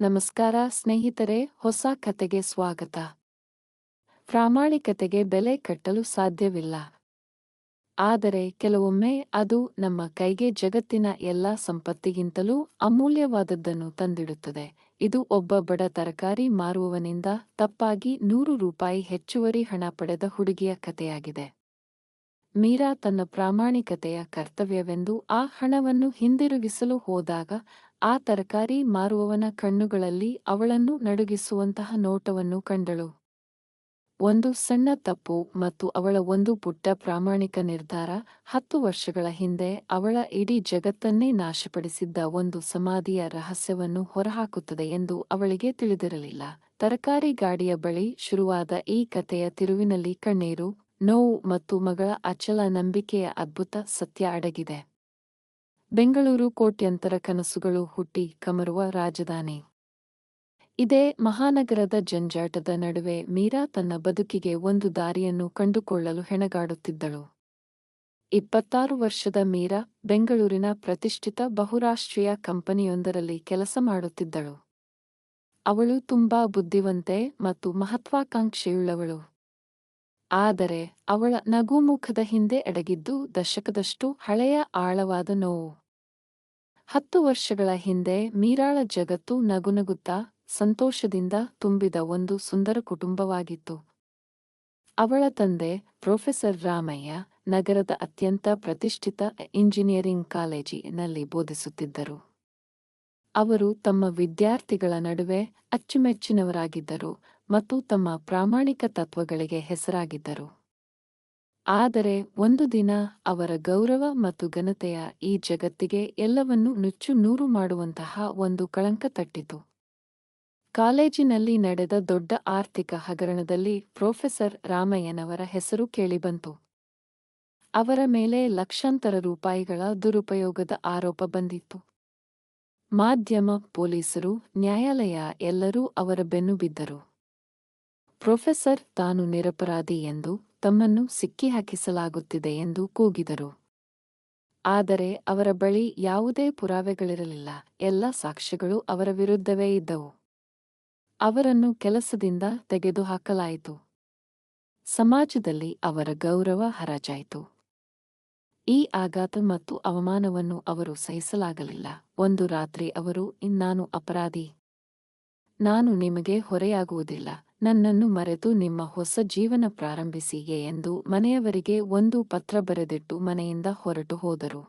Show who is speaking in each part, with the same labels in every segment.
Speaker 1: ನಮಸ್ಕಾರ ಸ್ನೇಹಿತರೆ, ಹೊಸ ಕತೆಗೆ ಸ್ವಾಗತ. ಪ್ರಾಮಾಣಿಕತೆಗೆ ಬೆಲೆ ಕಟ್ಟಲು ಸಾಧ್ಯವಿಲ್ಲ. ಆದರೆ ಕೆಲವೊಮ್ಮೆ ಅದು ನಮ್ಮ ಕೈಗೆ ಜಗತ್ತಿನ ಎಲ್ಲ ಸಂಪತ್ತಿಗಿಂತಲೂ ಅಮೂಲ್ಯವಾದದ್ದನ್ನು ತಂದಿಡುತ್ತದೆ. ಇದು ಒಬ್ಬ ಬಡ ತರಕಾರಿ ಮಾರುವವನಿಂದ ತಪ್ಪಾಗಿ ನೂರು ರೂಪಾಯಿ ಹೆಚ್ಚುವರಿ ಹಣ ಪಡೆದ ಹುಡುಗಿಯ ಕಥೆಯಾಗಿದೆ. ಮೀರಾ ತನ್ನ ಪ್ರಾಮಾಣಿಕತೆಯ ಕರ್ತವ್ಯವೆಂದು ಆ ಹಣವನ್ನು ಹಿಂದಿರುಗಿಸಲು ಹೋದಾಗ ಆ ತರಕಾರಿ ಮಾರುವವನ ಕಣ್ಣುಗಳಲ್ಲಿ ಅವಳನ್ನು ನಡುಗಿಸುವಂತಹ ನೋಟವನ್ನು ಕಂಡಳು. ಒಂದು ಸಣ್ಣ ತಪ್ಪು ಮತ್ತು ಅವಳ ಒಂದು ಪುಟ್ಟ ಪ್ರಾಮಾಣಿಕ ನಿರ್ಧಾರ ಹತ್ತು ವರ್ಷಗಳ ಹಿಂದೆ ಅವಳ ಇಡೀ ಜಗತ್ತನ್ನೇ ನಾಶಪಡಿಸಿದ್ದ ಒಂದು ಸಮಾಧಿಯ ರಹಸ್ಯವನ್ನು ಹೊರಹಾಕುತ್ತದೆ ಎಂದು ಅವಳಿಗೆ ತಿಳಿದಿರಲಿಲ್ಲ. ತರಕಾರಿ ಗಾಡಿಯ ಬಳಿ ಶುರುವಾದ ಈ ಕಥೆಯ ತಿರುವಿನಲ್ಲಿ ಕಣ್ಣೀರು, ನೋವು ಮತ್ತು ಮಗಳ ಅಚಲ ನಂಬಿಕೆಯ ಅದ್ಭುತ ಸತ್ಯ ಅಡಗಿದೆ. ಬೆಂಗಳೂರು ಕೋಟ್ಯಂತರ ಕನಸುಗಳು ಹುಟ್ಟಿ ಕಮರುವ ರಾಜಧಾನಿ. ಇದೇ ಮಹಾನಗರದ ಜಂಜಾಟದ ನಡುವೆ ಮೀರಾ ತನ್ನ ಬದುಕಿಗೆ ಒಂದು ದಾರಿಯನ್ನು ಕಂಡುಕೊಳ್ಳಲು ಹೆಣಗಾಡುತ್ತಿದ್ದಳು. ಇಪ್ಪತ್ತಾರು ವರ್ಷದ ಮೀರಾ ಬೆಂಗಳೂರಿನ ಪ್ರತಿಷ್ಠಿತ ಬಹುರಾಷ್ಟ್ರೀಯ ಕಂಪನಿಯೊಂದರಲ್ಲಿ ಕೆಲಸ ಮಾಡುತ್ತಿದ್ದಳು. ಅವಳು ತುಂಬಾ ಬುದ್ಧಿವಂತೆ ಮತ್ತು ಮಹತ್ವಾಕಾಂಕ್ಷೆಯುಳ್ಳವಳು. ಆದರೆ ಅವಳ ನಗುಮುಖದ ಹಿಂದೆ ಅಡಗಿದ್ದು ದಶಕದಷ್ಟು ಹಳೆಯ ಆಳವಾದ ನೋವು. ಹತ್ತು ವರ್ಷಗಳ ಹಿಂದೆ ಮೀರಾಳ ಜಗತ್ತು ನಗುನಗುತ್ತಾ ಸಂತೋಷದಿಂದ ತುಂಬಿದ ಒಂದು ಸುಂದರ ಕುಟುಂಬವಾಗಿತ್ತು. ಅವಳ ತಂದೆ ಪ್ರೊಫೆಸರ್ ರಾಮಯ್ಯ ನಗರದ ಅತ್ಯಂತ ಪ್ರತಿಷ್ಠಿತ ಇಂಜಿನಿಯರಿಂಗ್ ಕಾಲೇಜಿನಲ್ಲಿ ಬೋಧಿಸುತ್ತಿದ್ದರು. ಅವರು ತಮ್ಮ ವಿದ್ಯಾರ್ಥಿಗಳ ನಡುವೆ ಅಚ್ಚುಮೆಚ್ಚಿನವರಾಗಿದ್ದರು ಮತ್ತು ತಮ್ಮ ಪ್ರಾಮಾಣಿಕ ತತ್ವಗಳಿಗೆ ಹೆಸರಾಗಿದ್ದರು. ಆದರೆ ಒಂದು ದಿನ ಅವರ ಗೌರವ ಮತ್ತು ಘನತೆಯ ಈ ಜಗತ್ತಿಗೆ ಎಲ್ಲವನ್ನೂ ನುಚ್ಚು ನೂರು ಮಾಡುವಂತಹ ಒಂದು ಕಳಂಕ ತಟ್ಟಿತು. ಕಾಲೇಜಿನಲ್ಲಿ ನಡೆದ ದೊಡ್ಡ ಆರ್ಥಿಕ ಹಗರಣದಲ್ಲಿ ಪ್ರೊಫೆಸರ್ ರಾಮಯ್ಯನವರ ಹೆಸರು ಕೇಳಿಬಂತು. ಅವರ ಮೇಲೆ ಲಕ್ಷಾಂತರ ರೂಪಾಯಿಗಳ ದುರುಪಯೋಗದ ಆರೋಪ ಬಂದಿತ್ತು. ಮಾಧ್ಯಮ ಪೊಲೀಸರು, ನ್ಯಾಯಾಲಯ ಎಲ್ಲರೂ ಅವರ ಬೆನ್ನು ಬಿದ್ದರು. ಪ್ರೊಫೆಸರ್ ತಾನು ನಿರಪರಾಧಿ ಎಂದು ತಮ್ಮನ್ನು ಸಿಕ್ಕಿಹಾಕಿಸಲಾಗುತ್ತಿದೆ ಎಂದು ಕೂಗಿದರು. ಆದರೆ ಅವರ ಬಳಿ ಯಾವುದೇ ಪುರಾವೆಗಳಿರಲಿಲ್ಲ, ಎಲ್ಲ ಸಾಕ್ಷ್ಯಗಳು ಅವರ ವಿರುದ್ಧವೇ ಇದ್ದವು. ಅವರನ್ನು ಕೆಲಸದಿಂದ ತೆಗೆದುಹಾಕಲಾಯಿತು. ಸಮಾಜದಲ್ಲಿ ಅವರ ಗೌರವ ಹರಾಜಾಯಿತು. ಈ ಆಘಾತ ಮತ್ತು ಅವಮಾನವನ್ನು ಅವರು ಸಹಿಸಲಾಗಲಿಲ್ಲ. ಒಂದು ರಾತ್ರಿ ಅವರು, ಇನ್ನಾನು ಅಪರಾಧಿ, ನಾನು ನಿಮಗೆ ಹೊರೆಯಾಗುವುದಿಲ್ಲ. ನನ್ನನ್ನು ಮರೆತು ನಿಮ್ಮ ಹೊಸ ಜೀವನ ಪ್ರಾರಂಭಿಸಿಯೇ ಎಂದು ಮನೆಯವರಿಗೆ ಒಂದು ಪತ್ರ ಬರೆದಿಟ್ಟು ಮನೆಯಿಂದ ಹೊರಟು ಹೋದರು.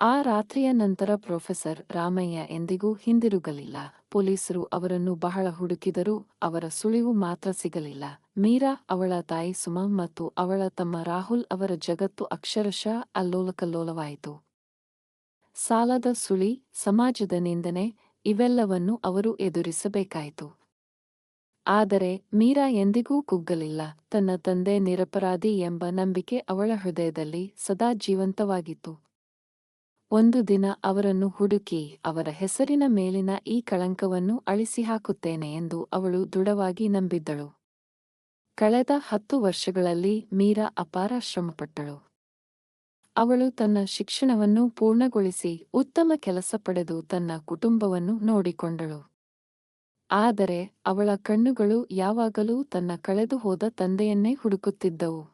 Speaker 1: ಆ ರಾತ್ರಿಯ ನಂತರ ಪ್ರೊಫೆಸರ್ ರಾಮಯ್ಯ ಎಂದಿಗೂ ಹಿಂದಿರುಗಲಿಲ್ಲ. ಪೊಲೀಸರು ಅವರನ್ನು ಬಹಳ ಹುಡುಕಿದರೂ ಅವರ ಸುಳಿವು ಮಾತ್ರ ಸಿಗಲಿಲ್ಲ. ಮೀರಾ, ಅವಳ ತಾಯಿ ಸುಮಾ ಮತ್ತು ಅವಳ ತಮ್ಮ ರಾಹುಲ್ ಅವರ ಜಗತ್ತು ಅಕ್ಷರಶಃ ಅಲ್ಲೋಲಕಲ್ಲೋಲವಾಯಿತು. ಸಾಲದ ಸುಳಿ, ಸಮಾಜದ ನಿಂದನೆ ಇವೆಲ್ಲವನ್ನು ಅವರು ಎದುರಿಸಬೇಕಾಯಿತು. ಆದರೆ ಮೀರಾ ಎಂದಿಗೂ ಕುಗ್ಗಲಿಲ್ಲ. ತನ್ನ ತಂದೆ ನಿರಪರಾಧಿ ಎಂಬ ನಂಬಿಕೆ ಅವಳ ಹೃದಯದಲ್ಲಿ ಸದಾ ಜೀವಂತವಾಗಿತ್ತು. ಒಂದು ದಿನ ಅವರನ್ನು ಹುಡುಕಿ ಅವರ ಹೆಸರಿನ ಮೇಲಿನ ಈ ಕಳಂಕವನ್ನು ಅಳಿಸಿಹಾಕುತ್ತೇನೆ ಎಂದು ಅವಳು ದೃಢವಾಗಿ ನಂಬಿದ್ದಳು. ಕಳೆದ ಹತ್ತು ವರ್ಷಗಳಲ್ಲಿ ಮೀರಾ ಅಪಾರ ಶ್ರಮಪಟ್ಟಳು. ಅವಳು ತನ್ನ ಶಿಕ್ಷಣವನ್ನು ಪೂರ್ಣಗೊಳಿಸಿ ಉತ್ತಮ ಕೆಲಸ ಪಡೆದು ತನ್ನ ಕುಟುಂಬವನ್ನು ನೋಡಿಕೊಂಡಳು. ಆದರೆ ಅವಳ ಕಣ್ಣುಗಳು ಯಾವಾಗಲೂ ತನ್ನ ಕಳೆದುಹೋದ ತಂದೆಯನ್ನೇ ಹುಡುಕುತ್ತಿದ್ದವು.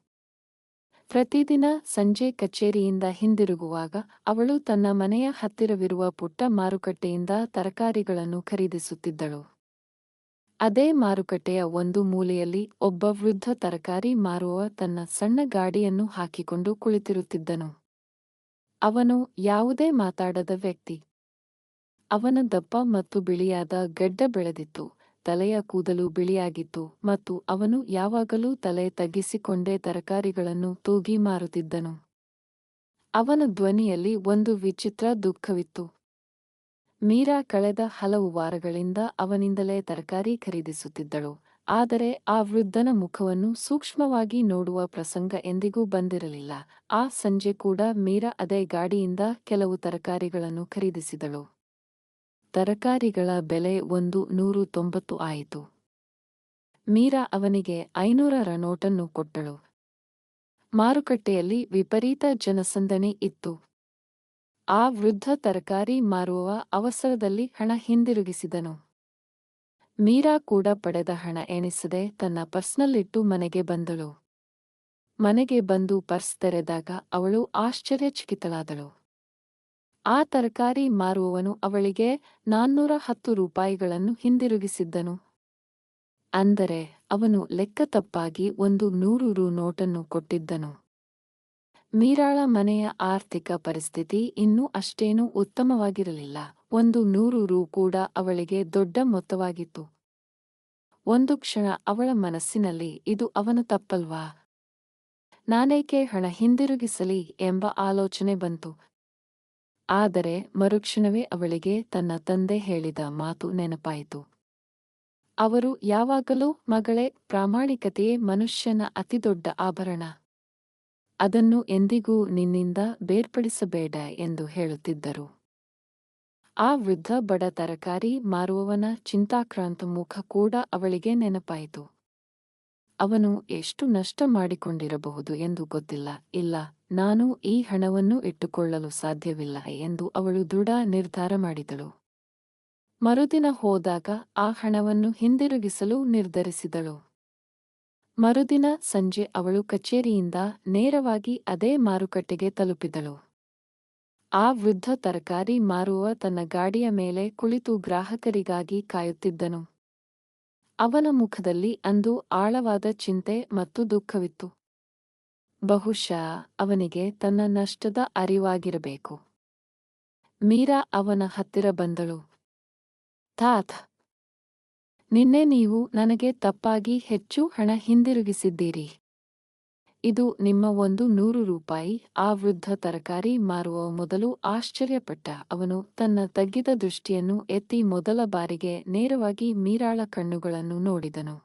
Speaker 1: ಪ್ರತಿದಿನ ಸಂಜೆ ಕಚೇರಿಯಿಂದ ಹಿಂದಿರುಗುವಾಗ ಅವಳು ತನ್ನ ಮನೆಯ ಹತ್ತಿರವಿರುವ ಪುಟ್ಟ ಮಾರುಕಟ್ಟೆಯಿಂದ ತರಕಾರಿಗಳನ್ನು ಖರೀದಿಸುತ್ತಿದ್ದಳು. ಅದೇ ಮಾರುಕಟ್ಟೆಯ ಒಂದು ಮೂಲೆಯಲ್ಲಿ ಒಬ್ಬ ವೃದ್ಧ ತರಕಾರಿ ಮಾರುವ ತನ್ನ ಸಣ್ಣ ಗಾಡಿಯನ್ನು ಹಾಕಿಕೊಂಡು ಕುಳಿತಿರುತ್ತಿದ್ದನು. ಅವನು ಯಾವುದೇ ಮಾತಾಡದ ವ್ಯಕ್ತಿ. ಅವನ ದಪ್ಪ ಮತ್ತು ಬಿಳಿಯಾದ ಗಡ್ಡ ಬೆಳೆದಿತ್ತು. ತಲೆಯ ಕೂದಲು ಬಿಳಿಯಾಗಿತ್ತು ಮತ್ತು ಅವನು ಯಾವಾಗಲೂ ತಲೆ ತಗ್ಗಿಸಿಕೊಂಡೇ ತರಕಾರಿಗಳನ್ನು ತೂಗಿ ಮಾರುತ್ತಿದ್ದನು. ಅವನ ಧ್ವನಿಯಲ್ಲಿ ಒಂದು ವಿಚಿತ್ರ ದುಃಖವಿತ್ತು. ಮೀರಾ ಕಳೆದ ಹಲವು ವಾರಗಳಿಂದ ಅವನಿಂದಲೇ ತರಕಾರಿ ಖರೀದಿಸುತ್ತಿದ್ದಳು, ಆದರೆ ಆ ವೃದ್ಧನ ಮುಖವನ್ನು ಸೂಕ್ಷ್ಮವಾಗಿ ನೋಡುವ ಪ್ರಸಂಗ ಎಂದಿಗೂ ಬಂದಿರಲಿಲ್ಲ. ಆ ಸಂಜೆ ಕೂಡ ಮೀರಾ ಅದೇ ಗಾಡಿಯಿಂದ ಕೆಲವು ತರಕಾರಿಗಳನ್ನು ಖರೀದಿಸಿದಳು. ತರಕಾರಿಗಳ ಬೆಲೆ ಒಂದು ನೂರು ತೊಂಬತ್ತು ಆಯಿತು. ಮೀರಾ ಅವನಿಗೆ ಐನೂರರ ನೋಟನ್ನು ಕೊಟ್ಟಳು. ಮಾರುಕಟ್ಟೆಯಲ್ಲಿ ವಿಪರೀತ ಜನಸಂದಣಿ ಇತ್ತು. ಆ ವೃದ್ಧ ತರಕಾರಿ ಮಾರುವವ ಅವಸರದಲ್ಲಿ ಹಣ ಹಿಂದಿರುಗಿಸಿದನು. ಮೀರಾ ಕೂಡ ಪಡೆದ ಹಣ ಎಣಿಸದೆ ತನ್ನ ಪರ್ಸ್ನಲ್ಲಿಟ್ಟು ಮನೆಗೆ ಬಂದಳು. ಮನೆಗೆ ಬಂದು ಪರ್ಸ್ ತೆರೆದಾಗ ಅವಳು ಆಶ್ಚರ್ಯಚಕಿತಳಾದಳು. ಆ ತರಕಾರಿ ಮಾರುವವನು ಅವಳಿಗೆ ನಾನ್ನೂರ ಹತ್ತು ರೂಪಾಯಿಗಳನ್ನು ಹಿಂದಿರುಗಿಸಿದ್ದನು. ಅಂದರೆ ಅವನು ಲೆಕ್ಕ ತಪ್ಪಾಗಿ ಒಂದು ನೂರು ರು ನೋಟನ್ನು ಕೊಟ್ಟಿದ್ದನು. ಮೀರಾಳ ಮನೆಯ ಆರ್ಥಿಕ ಪರಿಸ್ಥಿತಿ ಇನ್ನೂ ಅಷ್ಟೇನೂ ಉತ್ತಮವಾಗಿರಲಿಲ್ಲ. ಒಂದು ನೂರು ರು ಕೂಡ ಅವಳಿಗೆ ದೊಡ್ಡ ಮೊತ್ತವಾಗಿತ್ತು. ಒಂದು ಕ್ಷಣ ಅವಳ ಮನಸ್ಸಿನಲ್ಲಿ ಇದು ಅವನ ತಪ್ಪಲ್ವಾ? ನಾನೇಕೆ ಹಣ ಹಿಂದಿರುಗಿಸಲಿ ಎಂಬ ಆಲೋಚನೆ ಬಂತು. ಆದರೆ ಮರುಕ್ಷಣವೇ ಅವಳಿಗೆ ತನ್ನ ತಂದೆ ಹೇಳಿದ ಮಾತು ನೆನಪಾಯಿತು. ಅವರು ಯಾವಾಗಲೂ ಮಗಳೇ, ಪ್ರಾಮಾಣಿಕತೆಯೇ ಮನುಷ್ಯನ ಅತಿದೊಡ್ಡ ಆಭರಣ. ಅದನ್ನು ಎಂದಿಗೂ ನಿನ್ನಿಂದ ಬೇರ್ಪಡಿಸಬೇಡ ಎಂದು ಹೇಳುತ್ತಿದ್ದರು. ಆ ವೃದ್ಧ ಬಡ ತರಕಾರಿ ಮಾರುವವನ ಚಿಂತಾಕ್ರಾಂತ ಮುಖ ಕೂಡ ಅವಳಿಗೆ ನೆನಪಾಯಿತು. ಅವನು ಎಷ್ಟು ನಷ್ಟ ಮಾಡಿಕೊಂಡಿರಬಹುದು ಎಂದು ಗೊತ್ತಿಲ್ಲ. ಇಲ್ಲ, ನಾನು ಈ ಹಣವನ್ನು ಇಟ್ಟುಕೊಳ್ಳಲು ಸಾಧ್ಯವಿಲ್ಲ ಎಂದು ಅವಳು ದೃಢ ನಿರ್ಧಾರ ಮಾಡಿದಳು. ಮರುದಿನ ಹೋದಾಗ ಆ ಹಣವನ್ನು ಹಿಂದಿರುಗಿಸಲು ನಿರ್ಧರಿಸಿದಳು. ಮರುದಿನ ಸಂಜೆ ಅವಳು ಕಚೇರಿಯಿಂದ ನೇರವಾಗಿ ಅದೇ ಮಾರುಕಟ್ಟೆಗೆ ತಲುಪಿದಳು. ಆ ವೃದ್ಧ ತರಕಾರಿ ಮಾರುವ ತನ್ನ ಗಾಡಿಯ ಮೇಲೆ ಕುಳಿತು ಗ್ರಾಹಕರಿಗಾಗಿ ಕಾಯುತ್ತಿದ್ದನು. ಅವನ ಮುಖದಲ್ಲಿ ಅಂದು ಆಳವಾದ ಚಿಂತೆ ಮತ್ತು ದುಃಖವಿತ್ತು. ಬಹುಶಃ ಅವನಿಗೆ ತನ್ನ ನಷ್ಟದ ಅರಿವಾಗಿರಬೇಕು. ಮೀರಾ ಅವನ ಹತ್ತಿರ ಬಂದಳು. ತಾತ್, ನಿನ್ನೆ ನೀವು ನನಗೆ ತಪ್ಪಾಗಿ ಹೆಚ್ಚು ಹಣ ಹಿಂದಿರುಗಿಸಿದ್ದೀರಿ. ಇದು ನಿಮ್ಮ ಒಂದು ನೂರು ರೂಪಾಯಿ ಆ ವೃದ್ಧ ತರಕಾರಿ ಮಾರುವ ಮೊದಲು ಆಶ್ಚರ್ಯಪಟ್ಟ. ಅವನು ತನ್ನ ತಗ್ಗಿದ ದೃಷ್ಟಿಯನ್ನು ಎತ್ತಿ ಮೊದಲ ಬಾರಿಗೆ ನೇರವಾಗಿ ಮೀರಾಳ ಕಣ್ಣುಗಳನ್ನು ನೋಡಿದನು.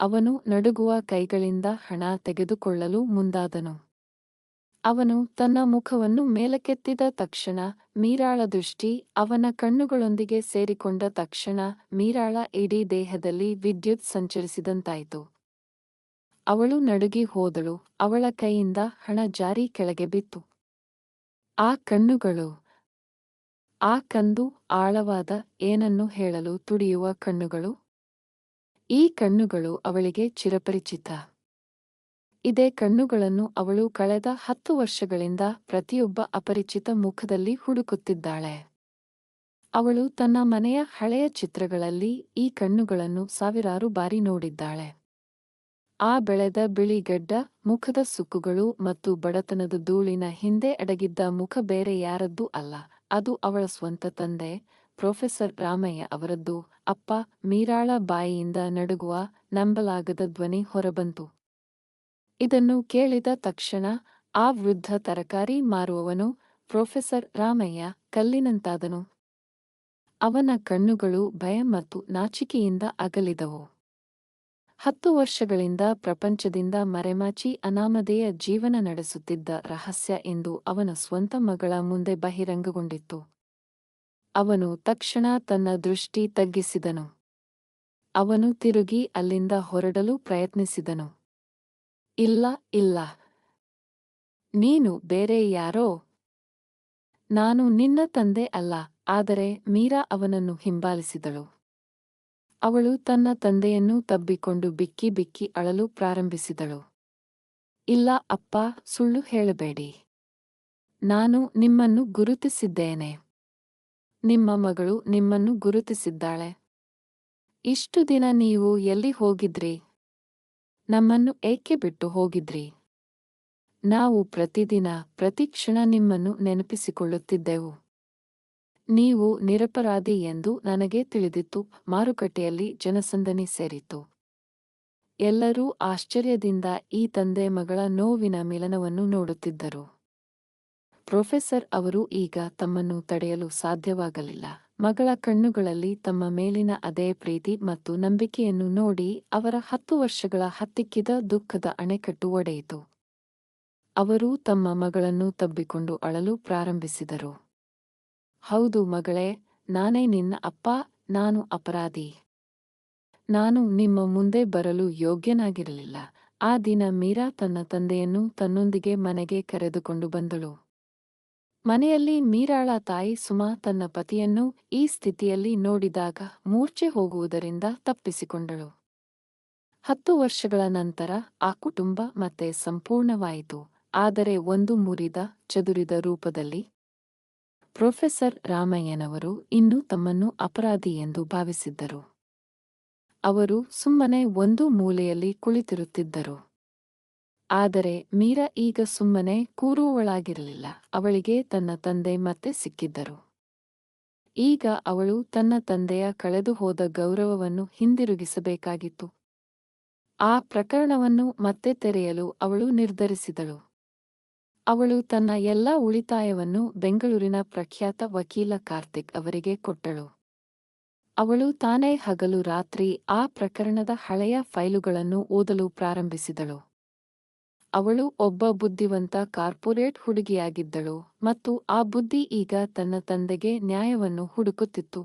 Speaker 1: ಅವನು ನಡುಗುವ ಕೈಗಳಿಂದ ಹಣ ತೆಗೆದುಕೊಳ್ಳಲು ಮುಂದಾದನು. ಅವನು ತನ್ನ ಮುಖವನ್ನು ಮೇಲಕ್ಕೆತ್ತಿದ ತಕ್ಷಣ ಮೀರಾಳ ದೃಷ್ಟಿ ಅವನ ಕಣ್ಣುಗಳೊಂದಿಗೆ ಸೇರಿಕೊಂಡ ತಕ್ಷಣ ಮೀರಾಳ ಇಡೀ ದೇಹದಲ್ಲಿ ವಿದ್ಯುತ್ ಸಂಚರಿಸಿದಂತಾಯಿತು. ಅವಳು ನಡುಗಿ ಹೋದಳು, ಅವಳ ಕೈಯಿಂದ ಹಣ ಜಾರಿ ಕೆಳಗೆ ಬಿತ್ತು. ಆ ಕಣ್ಣುಗಳು, ಆ ಕಂದು ಆಳವಾದ ಏನನ್ನು ಹೇಳಲು ತುಡಿಯುವ ಕಣ್ಣುಗಳು? ಈ ಕಣ್ಣುಗಳು ಅವಳಿಗೆ ಚಿರಪರಿಚಿತ. ಇದೇ ಕಣ್ಣುಗಳನ್ನು ಅವಳು ಕಳೆದ ಹತ್ತು ವರ್ಷಗಳಿಂದ ಪ್ರತಿಯೊಬ್ಬ ಅಪರಿಚಿತ ಮುಖದಲ್ಲಿ ಹುಡುಕುತ್ತಿದ್ದಾಳೆ. ಅವಳು ತನ್ನ ಮನೆಯ ಹಳೆಯ ಚಿತ್ರಗಳಲ್ಲಿ ಈ ಕಣ್ಣುಗಳನ್ನು ಸಾವಿರಾರು ಬಾರಿ ನೋಡಿದ್ದಾಳೆ. ಆ ಬೆಳೆದ ಬಿಳಿಗಡ್ಡ ಮುಖದ ಸುಕ್ಕುಗಳು ಮತ್ತು ಬಡತನದ ಧೂಳಿನ ಹಿಂದೆ ಅಡಗಿದ್ದ ಮುಖ ಬೇರೆ ಯಾರದ್ದೂ ಅಲ್ಲ. ಅದು ಅವಳ ಸ್ವಂತ ತಂದೆ, ಪ್ರೊಫೆಸರ್ ರಾಮಯ್ಯ ಅವರದ್ದು. ಅಪ್ಪ, ಮೀರಾಳ ಬಾಯಿಯಿಂದ ನಡುಗುವ ನಂಬಲಾಗದ ಧ್ವನಿ ಹೊರಬಂತು. ಇದನ್ನು ಕೇಳಿದ ತಕ್ಷಣ ಆ ವೃದ್ಧ ತರಕಾರಿ ಮಾರುವವನು, ಪ್ರೊಫೆಸರ್ ರಾಮಯ್ಯ, ಕಲ್ಲಿನಂತಾದನು. ಅವನ ಕಣ್ಣುಗಳು ಭಯ ಮತ್ತು ನಾಚಿಕೆಯಿಂದ ಅಗಲಿದವು. ಹತ್ತು ವರ್ಷಗಳಿಂದ ಪ್ರಪಂಚದಿಂದ ಮರೆಮಾಚಿ ಅನಾಮಧೇಯ ಜೀವನ ನಡೆಸುತ್ತಿದ್ದ ರಹಸ್ಯ ಎಂದು ಅವನ ಸ್ವಂತ ಮಗಳ ಮುಂದೆ ಬಹಿರಂಗಗೊಂಡಿತ್ತು. ಅವನು ತಕ್ಷಣ ತನ್ನ ದೃಷ್ಟಿ ತಗ್ಗಿಸಿದನು. ಅವನು ತಿರುಗಿ ಅಲ್ಲಿಂದ ಹೊರಡಲು ಪ್ರಯತ್ನಿಸಿದನು. ಇಲ್ಲ ಇಲ್ಲ. ನೀನು ಬೇರೆ ಯಾರೋ? ನಾನು ನಿನ್ನ ತಂದೆ ಅಲ್ಲ, ಆದರೆ ಮೀರಾ ಅವನನ್ನು ಹಿಂಬಾಲಿಸಿದಳು. ಅವಳು ತನ್ನ ತಂದೆಯನ್ನು ತಬ್ಬಿಕೊಂಡು ಬಿಕ್ಕಿ ಬಿಕ್ಕಿ ಅಳಲು ಪ್ರಾರಂಭಿಸಿದಳು. ಇಲ್ಲ, ಅಪ್ಪ, ಸುಳ್ಳು ಹೇಳಬೇಡಿ. ನಾನು ನಿಮ್ಮನ್ನು ಗುರುತಿಸಿದ್ದೇನೆ. ನಿಮ್ಮ ಮಗಳು ನಿಮ್ಮನ್ನು ಗುರುತಿಸಿದ್ದಾಳೆ. ಇಷ್ಟು ದಿನ ನೀವು ಎಲ್ಲಿ ಹೋಗಿದ್ರಿ? ನಮ್ಮನ್ನು ಏಕೆ ಬಿಟ್ಟು ಹೋಗಿದ್ರಿ? ನಾವು ಪ್ರತಿದಿನ ಪ್ರತಿಕ್ಷಣ ನಿಮ್ಮನ್ನು ನೆನಪಿಸಿಕೊಳ್ಳುತ್ತಿದ್ದೆವು. ನೀವು ನಿರಪರಾಧಿ ಎಂದು ನನಗೆ ತಿಳಿದಿತ್ತು. ಮಾರುಕಟ್ಟೆಯಲ್ಲಿ ಜನಸಂದಣಿ ಸೇರಿತು ಎಲ್ಲರೂ ಆಶ್ಚರ್ಯದಿಂದ ಈ ತಂದೆ ಮಗಳ ನೋವಿನ ಮಿಲನವನ್ನು ನೋಡುತ್ತಿದ್ದರು. ಪ್ರೊಫೆಸರ್ ಅವರು ಈಗ ತಮ್ಮನ್ನು ತಡೆಯಲು ಸಾಧ್ಯವಾಗಲಿಲ್ಲ. ಮಗಳ ಕಣ್ಣುಗಳಲ್ಲಿ ತಮ್ಮ ಮೇಲಿನ ಅದೇ ಪ್ರೀತಿ ಮತ್ತು ನಂಬಿಕೆಯನ್ನು ನೋಡಿ ಅವರ ಹತ್ತು ವರ್ಷಗಳ ಹತ್ತಿಕ್ಕಿದ ದುಃಖದ ಅಣೆಕಟ್ಟು ಒಡೆಯಿತು. ಅವರು ತಮ್ಮ ಮಗಳನ್ನು ತಬ್ಬಿಕೊಂಡು ಅಳಲು ಪ್ರಾರಂಭಿಸಿದರು. ಹೌದು ಮಗಳೇ, ನಾನೇ ನಿನ್ನ ಅಪ್ಪ, ನಾನು ಅಪರಾಧಿ. ನಾನು ನಿಮ್ಮ ಮುಂದೆ ಬರಲು ಯೋಗ್ಯನಾಗಿರಲಿಲ್ಲ. ಆ ದಿನ ಮೀರಾ ತನ್ನ ತಂದೆಯನ್ನು ತನ್ನೊಂದಿಗೆ ಮನೆಗೆ ಕರೆದುಕೊಂಡು ಬಂದಳು. ಮನೆಯಲ್ಲಿ ಮೀರಾಳ ತಾಯಿ ಸುಮಾ ತನ್ನ ಪತಿಯನ್ನು ಈ ಸ್ಥಿತಿಯಲ್ಲಿ ನೋಡಿದಾಗ ಮೂರ್ಛೆ ಹೋಗುವುದರಿಂದ ತಪ್ಪಿಸಿಕೊಂಡಳು. ಹತ್ತು ವರ್ಷಗಳ ನಂತರ ಆ ಕುಟುಂಬ ಮತ್ತೆ ಸಂಪೂರ್ಣವಾಯಿತು. ಆದರೆ ಒಂದು ಮುರಿದ, ಚದುರಿದ ರೂಪದಲ್ಲಿ ಪ್ರೊಫೆಸರ್ ರಾಮಯ್ಯನವರು ಇನ್ನೂ ತಮ್ಮನ್ನು ಅಪರಾಧಿ ಎಂದು ಭಾವಿಸಿದ್ದರು. ಅವರು ಸುಮ್ಮನೆ ಒಂದು ಮೂಲೆಯಲ್ಲಿ ಕುಳಿತಿರುತ್ತಿದ್ದರು. ಆದರೆ ಮೀರಾ ಈಗ ಸುಮ್ಮನೆ ಕೂರುವವಳಾಗಿರಲಿಲ್ಲ. ಅವಳಿಗೆ ತನ್ನ ತಂದೆ ಮತ್ತೆ ಸಿಕ್ಕಿದ್ದರು. ಈಗ ಅವಳು ತನ್ನ ತಂದೆಯ ಕಳೆದುಹೋದ ಗೌರವವನ್ನು ಹಿಂದಿರುಗಿಸಬೇಕಾಗಿತ್ತು. ಆ ಪ್ರಕರಣವನ್ನು ಮತ್ತೆ ತೆರೆಯಲು ಅವಳು ನಿರ್ಧರಿಸಿದಳು. ಅವಳು ತನ್ನ ಎಲ್ಲಾ ಉಳಿತಾಯವನ್ನು ಬೆಂಗಳೂರಿನ ಪ್ರಖ್ಯಾತ ವಕೀಲ ಕಾರ್ತಿಕ್ ಅವರಿಗೆ ಕೊಟ್ಟಳು. ಅವಳು ತಾನೇ ಹಗಲು ರಾತ್ರಿ ಆ ಪ್ರಕರಣದ ಹಳೆಯ ಫೈಲುಗಳನ್ನು ಓದಲು ಪ್ರಾರಂಭಿಸಿದಳು. ಅವಳು ಒಬ್ಬ ಬುದ್ಧಿವಂತ ಕಾರ್ಪೊರೇಟ್ ಹುಡುಗಿಯಾಗಿದ್ದಳು ಮತ್ತು ಆ ಬುದ್ಧಿ ಈಗ ತನ್ನ ತಂದೆಗೆ ನ್ಯಾಯವನ್ನು ಹುಡುಕುತ್ತಿತ್ತು.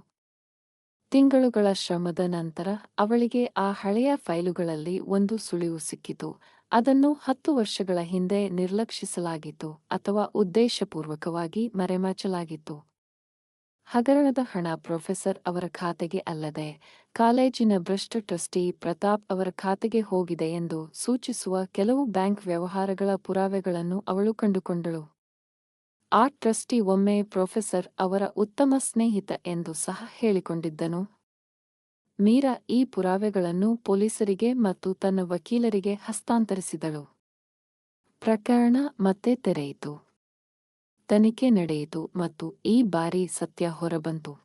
Speaker 1: ತಿಂಗಳುಗಳ ಶ್ರಮದ ನಂತರ ಅವಳಿಗೆ ಆ ಹಳೆಯ ಫೈಲುಗಳಲ್ಲಿ ಒಂದು ಸುಳಿವು ಸಿಕ್ಕಿತು. ಅದನ್ನು ಹತ್ತು ವರ್ಷಗಳ ಹಿಂದೆ ನಿರ್ಲಕ್ಷಿಸಲಾಗಿತ್ತು ಅಥವಾ ಉದ್ದೇಶಪೂರ್ವಕವಾಗಿ ಮರೆಮಾಚಲಾಗಿತ್ತು. ಹಗರಣದ ಹಣ ಪ್ರೊಫೆಸರ್ ಅವರ ಖಾತೆಗೆ ಅಲ್ಲದೆ, ಕಾಲೇಜಿನ ಭ್ರಷ್ಟ ಟ್ರಸ್ಟಿ ಪ್ರತಾಪ್ ಅವರ ಖಾತೆಗೆ ಹೋಗಿದೆ ಎಂದು ಸೂಚಿಸುವ ಕೆಲವು ಬ್ಯಾಂಕ್ ವ್ಯವಹಾರಗಳ ಪುರಾವೆಗಳನ್ನು ಅವಳು ಕಂಡುಕೊಂಡಳು. ಆ ಟ್ರಸ್ಟಿ ಒಮ್ಮೆ ಪ್ರೊಫೆಸರ್ ಅವರ ಉತ್ತಮ ಸ್ನೇಹಿತ ಎಂದು ಸಹ ಹೇಳಿಕೊಂಡಿದ್ದನು. ಮೀರಾ ಈ ಪುರಾವೆಗಳನ್ನು ಪೊಲೀಸರಿಗೆ ಮತ್ತು ತನ್ನ ವಕೀಲರಿಗೆ ಹಸ್ತಾಂತರಿಸಿದಳು. ಪ್ರಕರಣ ಮತ್ತೆ ತೆರೆಯಿತು. ತನಿಖೆ ನಡೆಯಿತು ಮತ್ತು ಈ ಬಾರಿ ಸತ್ಯ ಹೊರಬಂತು.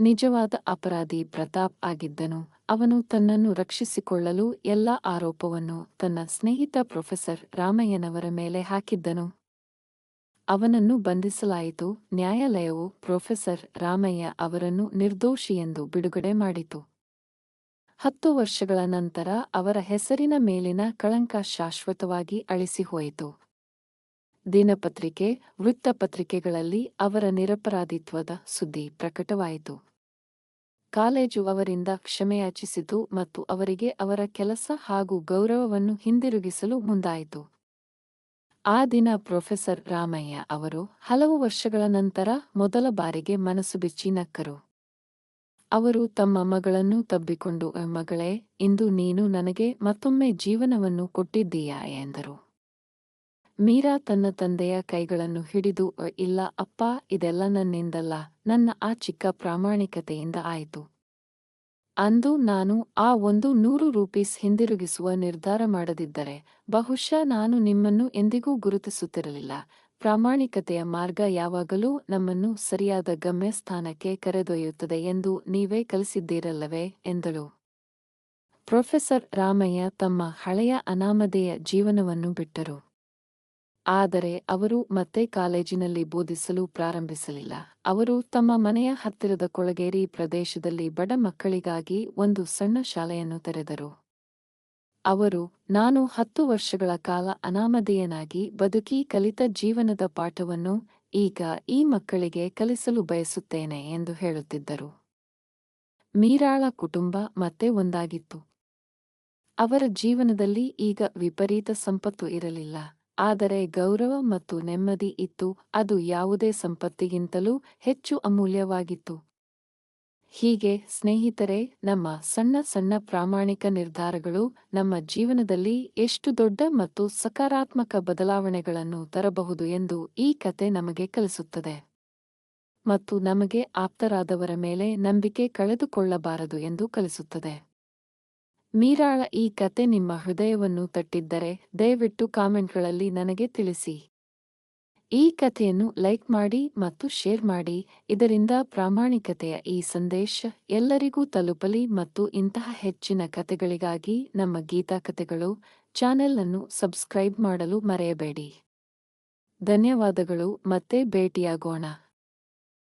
Speaker 1: ನಿಜವಾದ ಅಪರಾಧಿ ಪ್ರತಾಪ್ ಆಗಿದ್ದನು. ಅವನು ತನ್ನನ್ನು ರಕ್ಷಿಸಿಕೊಳ್ಳಲು ಎಲ್ಲ ಆರೋಪವನ್ನು ತನ್ನ ಸ್ನೇಹಿತ ಪ್ರೊಫೆಸರ್ ರಾಮಯ್ಯನವರ ಮೇಲೆ ಹಾಕಿದ್ದನು. ಅವನನ್ನು ಬಂಧಿಸಲಾಯಿತು. ನ್ಯಾಯಾಲಯವು ಪ್ರೊಫೆಸರ್ ರಾಮಯ್ಯ ಅವರನ್ನು ನಿರ್ದೋಷಿ ಎಂದು ಬಿಡುಗಡೆ ಮಾಡಿತು. ಹತ್ತು ವರ್ಷಗಳ ನಂತರ ಅವರ ಹೆಸರಿನ ಮೇಲಿನ ಕಳಂಕ ಶಾಶ್ವತವಾಗಿ ಅಳಿಸಿಹೋಯಿತು. ದಿನಪತ್ರಿಕೆ, ವೃತ್ತಪತ್ರಿಕೆಗಳಲ್ಲಿ ಅವರ ನಿರಪರಾಧಿತ್ವದ ಸುದ್ದಿ ಪ್ರಕಟವಾಯಿತು. ಕಾಲೇಜು ಅವರಿಂದ ಕ್ಷಮೆಯಾಚಿಸಿತು ಮತ್ತು ಅವರಿಗೆ ಅವರ ಕೆಲಸ ಹಾಗೂ ಗೌರವವನ್ನು ಹಿಂದಿರುಗಿಸಲು ಮುಂದಾಯಿತು. ಆ ದಿನ ಪ್ರೊಫೆಸರ್ ರಾಮಯ್ಯ ಅವರು ಹಲವು ವರ್ಷಗಳ ನಂತರ ಮೊದಲ ಬಾರಿಗೆ ಮನಸ್ಸು ಬಿಚ್ಚಿ ನಕ್ಕರು. ಅವರು ತಮ್ಮ ಮಗಳನ್ನು ತಬ್ಬಿಕೊಂಡು, ಮಗಳೇ, ಇಂದು ನೀನು ನನಗೆ ಮತ್ತೊಮ್ಮೆ ಜೀವನವನ್ನು ಕೊಟ್ಟಿದ್ದೀಯಾ? ಎಂದರು. ಮೀರಾ ತನ್ನ ತಂದೆಯ ಕೈಗಳನ್ನು ಹಿಡಿದು ಇಲ್ಲ, ಅಪ್ಪ, ಇದೆಲ್ಲ ನನ್ನಿಂದಲ್ಲ. ನನ್ನ ಆ ಚಿಕ್ಕ ಪ್ರಾಮಾಣಿಕತೆಯಿಂದ ಆಯಿತು. ಅಂದು ನಾನು ಆ ಒಂದು ನೂರು ರೂಪೀಸ್ ಹಿಂದಿರುಗಿಸುವ ನಿರ್ಧಾರ ಮಾಡದಿದ್ದರೆ ಬಹುಶಃ ನಾನು ನಿಮ್ಮನ್ನು ಎಂದಿಗೂ ಗುರುತಿಸುತ್ತಿರಲಿಲ್ಲ. ಪ್ರಾಮಾಣಿಕತೆಯ ಮಾರ್ಗ ಯಾವಾಗಲೂ ನಮ್ಮನ್ನು ಸರಿಯಾದ ಗಮ್ಯಸ್ಥಾನಕ್ಕೆ ಕರೆದೊಯ್ಯುತ್ತದೆ ಎಂದು ನೀವೇ ಕಲಿಸಿದ್ದೀರಲ್ಲವೇ? ಎಂದಳು. ಪ್ರೊಫೆಸರ್ ರಾಮಯ್ಯ ತಮ್ಮ ಹಳೆಯ ಅನಾಮಧೇಯ ಜೀವನವನ್ನು ಬಿಟ್ಟರು. ಆದರೆ ಅವರು ಮತ್ತೆ ಕಾಲೇಜಿನಲ್ಲಿ ಬೋಧಿಸಲು ಪ್ರಾರಂಭಿಸಲಿಲ್ಲ. ಅವರು ತಮ್ಮ ಮನೆಯ ಹತ್ತಿರದ ಕೊಳಗೇರಿ ಪ್ರದೇಶದಲ್ಲಿ ಬಡ ಮಕ್ಕಳಿಗಾಗಿ ಒಂದು ಸಣ್ಣ ಶಾಲೆಯನ್ನು ತೆರೆದರು. ಅವರು, ನಾನು ಹತ್ತು ವರ್ಷಗಳ ಕಾಲ ಅನಾಮಧೇಯನಾಗಿ ಬದುಕಿ ಕಲಿತ ಜೀವನದ ಪಾಠವನ್ನು ಈಗ ಈ ಮಕ್ಕಳಿಗೆ ಕಲಿಸಲು ಬಯಸುತ್ತೇನೆ ಎಂದು ಹೇಳುತ್ತಿದ್ದರು. ಮೀರಾಳ ಕುಟುಂಬ ಮತ್ತೆ ಒಂದಾಗಿತ್ತು. ಅವರ ಜೀವನದಲ್ಲಿ ಈಗ ವಿಪರೀತ ಸಂಪತ್ತು ಇರಲಿಲ್ಲ. ಆದರೆ ಗೌರವ ಮತ್ತು ನೆಮ್ಮದಿ ಇತ್ತು ಅದು ಯಾವುದೇ ಸಂಪತ್ತಿಗಿಂತಲೂ ಹೆಚ್ಚು ಅಮೂಲ್ಯವಾಗಿತ್ತು. ಹೀಗೆ, ಸ್ನೇಹಿತರೆ, ನಮ್ಮ ಸಣ್ಣ ಸಣ್ಣ ಪ್ರಾಮಾಣಿಕ ನಿರ್ಧಾರಗಳು ನಮ್ಮ ಜೀವನದಲ್ಲಿ ಎಷ್ಟು ದೊಡ್ಡ ಮತ್ತು ಸಕಾರಾತ್ಮಕ ಬದಲಾವಣೆಗಳನ್ನು ತರಬಹುದು ಎಂದು ಈ ಕತೆ ನಮಗೆ ಕಲಿಸುತ್ತದೆ. ಮತ್ತು ನಮಗೆ ಆಪ್ತರಾದವರ ಮೇಲೆ ನಂಬಿಕೆ ಕಳೆದುಕೊಳ್ಳಬಾರದು ಎಂದು ಕಲಿಸುತ್ತದೆ. ಮೀರಾಳ ಈ ಕತೆ ನಿಮ್ಮ ಹೃದಯವನ್ನು ತಟ್ಟಿದ್ದರೆ ದಯವಿಟ್ಟು ಕಾಮೆಂಟ್ಗಳಲ್ಲಿ ನನಗೆ ತಿಳಿಸಿ. ಈ ಕಥೆಯನ್ನು ಲೈಕ್ ಮಾಡಿ ಮತ್ತು ಶೇರ್ ಮಾಡಿ. ಇದರಿಂದ ಪ್ರಾಮಾಣಿಕತೆಯ ಈ ಸಂದೇಶ ಎಲ್ಲರಿಗೂ ತಲುಪಲಿ ಮತ್ತು ಇಂತಹ ಹೆಚ್ಚಿನ ಕಥೆಗಳಿಗಾಗಿ ನಮ್ಮ ಗೀತಾ ಕಥೆಗಳು ಚಾನೆಲ್ ಅನ್ನು ಸಬ್ಸ್ಕ್ರೈಬ್ ಮಾಡಲು ಮರೆಯಬೇಡಿ. ಧನ್ಯವಾದಗಳು. ಮತ್ತೆ ಭೇಟಿಯಾಗೋಣ.